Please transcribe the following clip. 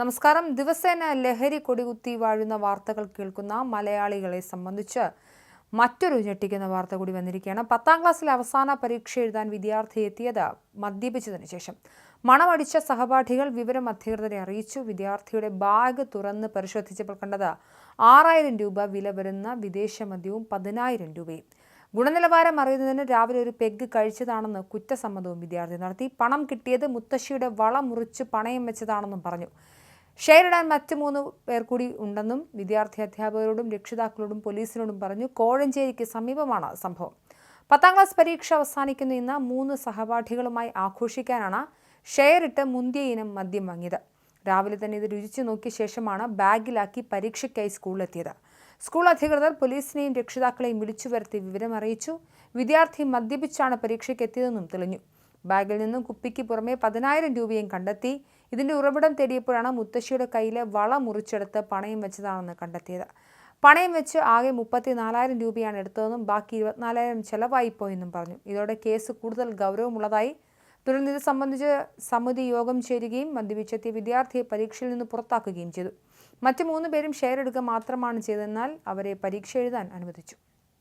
നമസ്കാരം. ദിവസേന ലഹരി കൊടികുത്തി വാഴുന്ന വാർത്തകൾ കേൾക്കുന്ന മലയാളികളെ സംബന്ധിച്ച് മറ്റൊരു ഞെട്ടിക്കുന്ന വാർത്ത കൂടി വന്നിരിക്കുകയാണ്. പത്താം ക്ലാസ്സിലെ അവസാന പരീക്ഷ എഴുതാൻ വിദ്യാർത്ഥി എത്തിയത് മദ്യപിച്ചതിന് ശേഷം. മണമടിച്ച സഹപാഠികൾ വിവരം അധികൃതരെ അറിയിച്ചു. വിദ്യാർത്ഥിയുടെ ബാഗ് തുറന്ന് പരിശോധിച്ചപ്പോൾ കണ്ടത് ആറായിരം രൂപ വില വരുന്ന വിദേശ മദ്യവും പതിനായിരം രൂപയും. ഗുണനിലവാരം അറിയുന്നതിന് രാവിലെ ഒരു പെഗ് കഴിച്ചതാണെന്ന് കുറ്റസമ്മതവും വിദ്യാർത്ഥി നടത്തി. പണം കിട്ടിയത് മുത്തശ്ശിയുടെ വള മുറിച്ച് പണയം വെച്ചതാണെന്നും പറഞ്ഞു. ഷെയർ ഇടാൻ മറ്റ് മൂന്ന് പേർ കൂടി ഉണ്ടെന്നും വിദ്യാർത്ഥി അധ്യാപകരോടും രക്ഷിതാക്കളോടും പോലീസിനോടും പറഞ്ഞു കോഴഞ്ചേരിക്ക് സമീപമാണ് സംഭവം. പത്താം ക്ലാസ് പരീക്ഷ അവസാനിക്കുന്ന ഇന്ന് മൂന്ന് സഹപാഠികളുമായി ആഘോഷിക്കാനാണ് ഷെയറിട്ട് മുന്തിയ ഇനം മദ്യം വാങ്ങിയത്. രാവിലെ തന്നെ ഇത് രുചിച്ചു നോക്കിയ ശേഷമാണ് ബാഗിലാക്കി പരീക്ഷയ്ക്കായി സ്കൂളിലെത്തിയത്. സ്കൂൾ അധികൃതർ പോലീസിനെയും രക്ഷിതാക്കളെയും വിളിച്ചു വരുത്തി വിവരം അറിയിച്ചു. വിദ്യാർത്ഥി മദ്യപിച്ചാണ് പരീക്ഷയ്ക്ക് എത്തിയതെന്നും തെളിഞ്ഞു. ബാഗിൽ നിന്നും കുപ്പിക്ക് പുറമെ പതിനായിരം രൂപയും കണ്ടെത്തി. ഇതിന്റെ ഉറവിടം തേടിയപ്പോഴാണ് മുത്തശ്ശിയുടെ കയ്യിലെ വള മുറിച്ചെടുത്ത് പണയം വെച്ചതാണെന്ന് കണ്ടെത്തിയത്. പണയം വെച്ച് ആകെ മുപ്പത്തി നാലായിരം രൂപയാണ് എടുത്തതെന്നും ബാക്കി ഇരുപത്തിനാലായിരം ചെലവായി പോയെന്നും പറഞ്ഞു. ഇതോടെ കേസ് കൂടുതൽ ഗൗരവമുള്ളതായി തുടർന്ന് ഇത് സംബന്ധിച്ച് സമിതി യോഗം ചേരുകയും മദ്യപിച്ചെത്തിയ വിദ്യാർത്ഥിയെ പരീക്ഷയിൽ നിന്ന് പുറത്താക്കുകയും ചെയ്തു. മറ്റ് മൂന്ന് പേരും ഷെയർ എടുക്കുക മാത്രമാണ് ചെയ്തതെന്നാൽ അവരെ പരീക്ഷ എഴുതാൻ അനുവദിച്ചു.